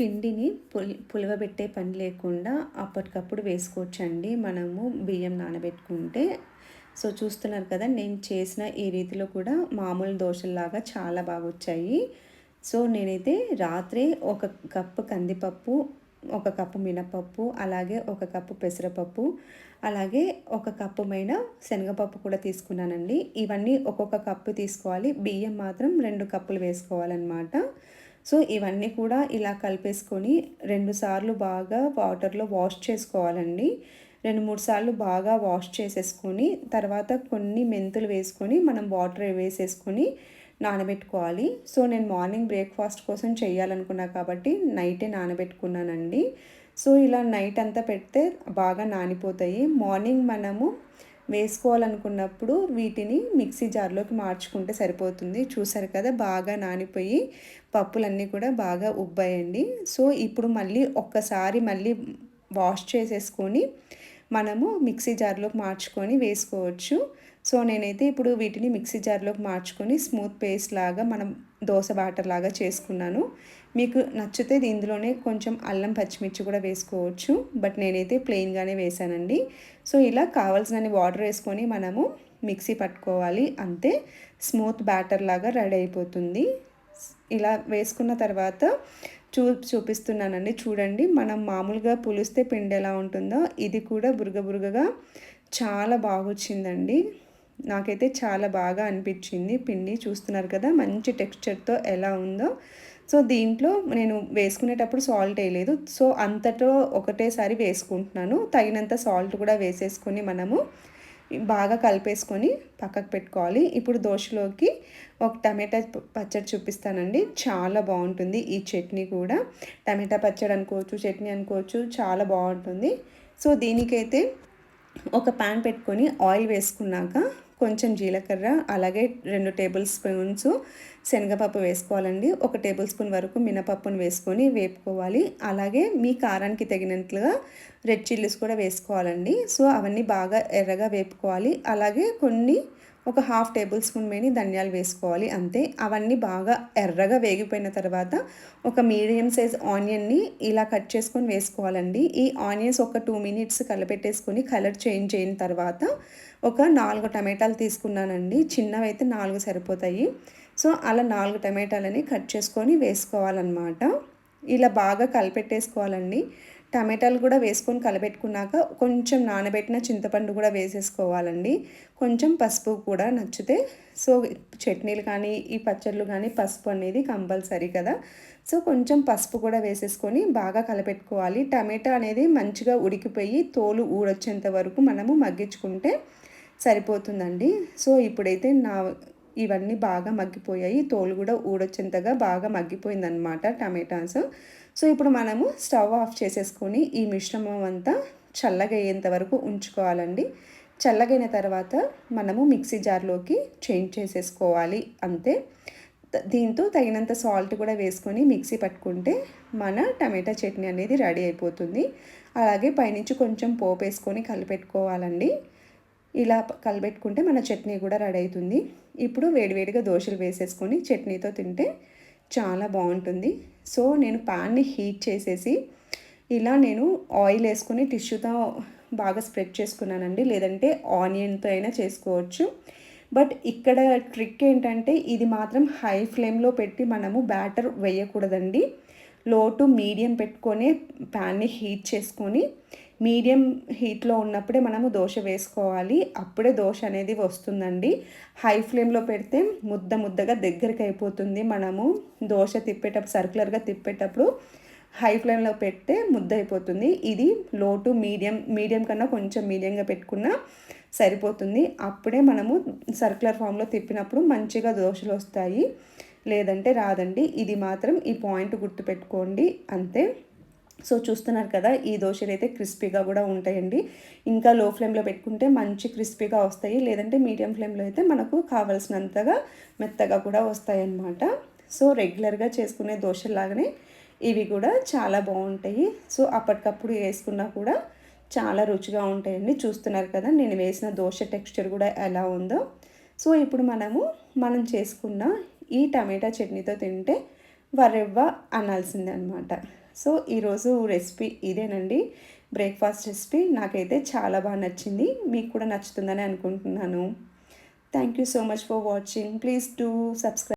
పిండిని పుల్ పులవబెట్టే పని లేకుండా అప్పటికప్పుడు వేసుకోవచ్చండి. మనము బియ్యం నానబెట్టుకుంటే. సో చూస్తున్నారు కదా నేను చేసిన ఈ రీతిలో కూడా మామూలు దోశల్లాగా చాలా బాగా వచ్చాయి సో నేనైతే రాత్రి ఒక కప్పు కందిపప్పు ఒక కప్పు మినపప్పు అలాగే ఒక కప్పు పెసరపప్పు అలాగే ఒక కప్పు మైన శనగపప్పు కూడా తీసుకున్నానండి. ఇవన్నీ ఒక్కొక్క కప్పు తీసుకోవాలి. బియ్యం మాత్రం రెండు కప్పులు వేసుకోవాలన్నమాట. సో ఇవన్నీ కూడా ఇలా కలిపేసుకొని రెండుసార్లు బాగా వాటర్లో వాష్ చేసుకోవాలండి. రెండు మూడు సార్లు బాగా వాష్ చేసేసుకొని తర్వాత కొన్ని మెంతులు వేసుకొని మనం వాటర్ వేసేసుకొని నానబెట్టుకోవాలి. సో నేను మార్నింగ్ బ్రేక్ఫాస్ట్ కోసం చేయాలనుకున్నా కాబట్టి నైటే నానబెట్టుకున్నానండి. సో ఇలా నైట్ అంతా పెడితే బాగా నానిపోతాయి. మార్నింగ్ మనము వేసుకోవాలనుకున్నప్పుడు వీటిని మిక్సీ జార్లోకి మార్చుకుంటే సరిపోతుంది. చూసారు కదా బాగా నానిపోయి పప్పులన్నీ కూడా బాగా ఉబ్బాయండి. సో ఇప్పుడు మళ్ళీ ఒక్కసారి మళ్ళీ వాష్ చేసేసుకొని మనము మిక్సీ జార్లోకి మార్చుకొని వేసుకోవచ్చు. సో నేనైతే ఇప్పుడు వీటిని మిక్సీ జార్లోకి మార్చుకొని స్మూత్ పేస్ట్ లాగా మనం దోశ బాటర్ లాగా చేసుకున్నాను. మీకు నచ్చితే ఇందులోనే కొంచెం అల్లం పచ్చిమిర్చి కూడా వేసుకోవచ్చు. బట్ నేనైతే ప్లెయిన్గానే వేసానండి. సో ఇలా కావాల్సినన్ని వాటర్ వేసుకొని మనము మిక్సీ పట్టుకోవాలి. అంతే స్మూత్ బ్యాటర్ లాగా రెడీ అయిపోతుంది. ఇలా వేసుకున్న తర్వాత చూ చూపిస్తున్నానండి. చూడండి మనం మామూలుగా పులిస్తే పిండి ఎలా ఉంటుందో ఇది కూడా బురగ బురగగా చాలా బాగొచ్చిందండి. నాకైతే చాలా బాగా అనిపించింది. పిండి చూస్తున్నారు కదా మంచి టెక్స్చర్తో ఎలా ఉందో. సో దీంట్లో నేను వేసుకునేటప్పుడు సాల్ట్ వేయలేదు. సో అంతటో ఒకటేసారి వేసుకుంటున్నాను. తగినంత సాల్ట్ కూడా వేసేసుకొని మనము బాగా కలిపేసుకొని పక్కకు పెట్టుకోవాలి. ఇప్పుడు దోశలోకి ఒక టమాటా పచ్చడి చూపిస్తానండి. చాలా బాగుంటుంది ఈ చట్నీ కూడా. టమాటా పచ్చడి అనుకోవచ్చు చట్నీ అనుకోవచ్చు చాలా బాగుంటుంది. సో దీనికైతే ఒక ప్యాన్ పెట్టుకొని ఆయిల్ వేసుకున్నాక కొంచెం జీలకర్ర అలాగే రెండు టేబుల్ స్పూన్స్ శనగపప్పు వేసుకోవాలండి. ఒక టేబుల్ స్పూన్ వరకు మినపప్పును వేసుకొని వేపుకోవాలి. అలాగే మీ కారానికి తగినట్లుగా రెడ్ చిల్లీస్ కూడా వేసుకోవాలండి. సో అవన్నీ బాగా ఎర్రగా వేపుకోవాలి. అలాగే కొన్ని ఒక హాఫ్ టేబుల్ స్పూన్ మేని ధనియాలు వేసుకోవాలి అంతే. అవన్నీ బాగా ఎర్రగా వేగిపోయిన తర్వాత ఒక మీడియం సైజ్ ఆనియన్ని ఇలా కట్ చేసుకొని వేసుకోవాలండి. ఈ ఆనియన్స్ ఒక టూ మినిట్స్ కలిపెట్టేసుకొని కలర్ చేంజ్ అయిన తర్వాత ఒక నాలుగు టమాటాలు తీసుకున్నానండి. చిన్నవి అయితే నాలుగు సరిపోతాయి. సో అలా నాలుగు టమాటాలని కట్ చేసుకొని వేసుకోవాలన్నమాట. ఇలా బాగా కలిపెట్టేసుకోవాలండి. టమాటాలు కూడా వేసుకొని కలబెట్టుకున్నాక కొంచెం నానబెట్టిన చింతపండు కూడా వేసేసుకోవాలండి. కొంచెం పసుపు కూడా నచ్చితే సో చట్నీలు కానీ ఈ పచ్చళ్ళు కానీ పసుపు అనేది కంపల్సరీ కదా. సో కొంచెం పసుపు కూడా వేసేసుకొని బాగా కలపెట్టుకోవాలి. టమాటా అనేది మంచిగా ఉడికిపోయి తోలు ఊడొచ్చేంత వరకు మనము మగ్గించుకుంటే సరిపోతుందండి. సో ఇప్పుడైతే నా ఇవన్నీ బాగా మగ్గిపోయాయి. తోలు కూడా ఊడొచ్చేంతగా బాగా మగ్గిపోయిందనమాట టమాటాస్. సో ఇప్పుడు మనము స్టవ్ ఆఫ్ చేసేసుకొని ఈ మిశ్రమం అంతా చల్లగయ్యేంత వరకు ఉంచుకోవాలండి. చల్లగైన తర్వాత మనము మిక్సీ జార్లోకి చేంజ్ చేసేసుకోవాలి. అంతే. దీంతో తగినంత సాల్ట్ కూడా వేసుకొని మిక్సీ పట్టుకుంటే మన టమాటా చట్నీ అనేది రెడీ అయిపోతుంది. అలాగే పైనుంచి కొంచెం పోపు వేసుకొని కలిపెట్టుకోవాలండి. ఇలా కలబెట్టుకుంటే మన చట్నీ కూడా రెడీ అవుతుంది ఇప్పుడు వేడివేడిగా దోశలు వేసేసుకొని చట్నీతో తింటే చాలా బాగుంటుంది. సో నేను ప్యాన్ని హీట్ చేసేసి ఇలా నేను ఆయిల్ వేసుకొని టిష్యూతో బాగా స్ప్రెడ్ చేసుకున్నానండి. లేదంటే ఆనియన్తో అయినా చేసుకోవచ్చు. బట్ ఇక్కడ ట్రిక్ ఏంటంటే ఇది మాత్రం హై ఫ్లేమ్లో పెట్టి మనము బ్యాటర్ వేయకూడదండి. లో టు మీడియం పెట్టుకొని ప్యాన్ని హీట్ చేసుకొని మీడియం హీట్లో ఉన్నప్పుడే మనము దోశ వేసుకోవాలి. అప్పుడే దోశ అనేది వస్తుందండి. హై ఫ్లేమ్లో పెడితే ముద్ద ముద్దగా దగ్గరికి అయిపోతుంది మనము. దోశ తిప్పేటప్పుడు సర్కులర్గా తిప్పేటప్పుడు హై ఫ్లేమ్లో పెడితే ముద్ద అయిపోతుంది. ఇది లో టు మీడియం మీడియం కన్నా కొంచెం మీడియంగా పెట్టుకున్నా సరిపోతుంది. అప్పుడే మనము సర్కులర్ ఫామ్లో తిప్పినప్పుడు మంచిగా దోశలు వస్తాయి. లేదంటే రాదండి. ఇది మాత్రం ఈ పాయింట్ గుర్తుపెట్టుకోండి. అంతే. సో చూస్తున్నారు కదా ఈ దోశలు అయితే క్రిస్పీగా కూడా ఉంటాయండి. ఇంకా లో ఫ్లేమ్లో పెట్టుకుంటే మంచి క్రిస్పీగా వస్తాయి. లేదంటే మీడియం ఫ్లేమ్లో అయితే మనకు కావలసినంతగా మెత్తగా కూడా వస్తాయి అన్నమాట సో రెగ్యులర్గా చేసుకునే దోశలాగానే ఇవి కూడా చాలా బాగుంటాయి. సో అప్పటికప్పుడు వేసుకున్నా కూడా చాలా రుచిగా ఉంటాయండి. చూస్తున్నారు కదా నేను వేసిన దోశ టెక్స్చర్ కూడా ఎలా ఉందో. సో ఇప్పుడు మనము మనం చేసుకున్న ఈ టమాటా చట్నీతో తింటే వరెవ్వ అనాల్సిందే అనమాట సో ఈరోజు రెసిపీ ఇదేనండి. బ్రేక్ఫాస్ట్ రెసిపీ నాకైతే చాలా బాగా నచ్చింది. మీకు కూడా నచ్చుతుందని అనుకుంటున్నాను. Thank you so much for watching. Please do subscribe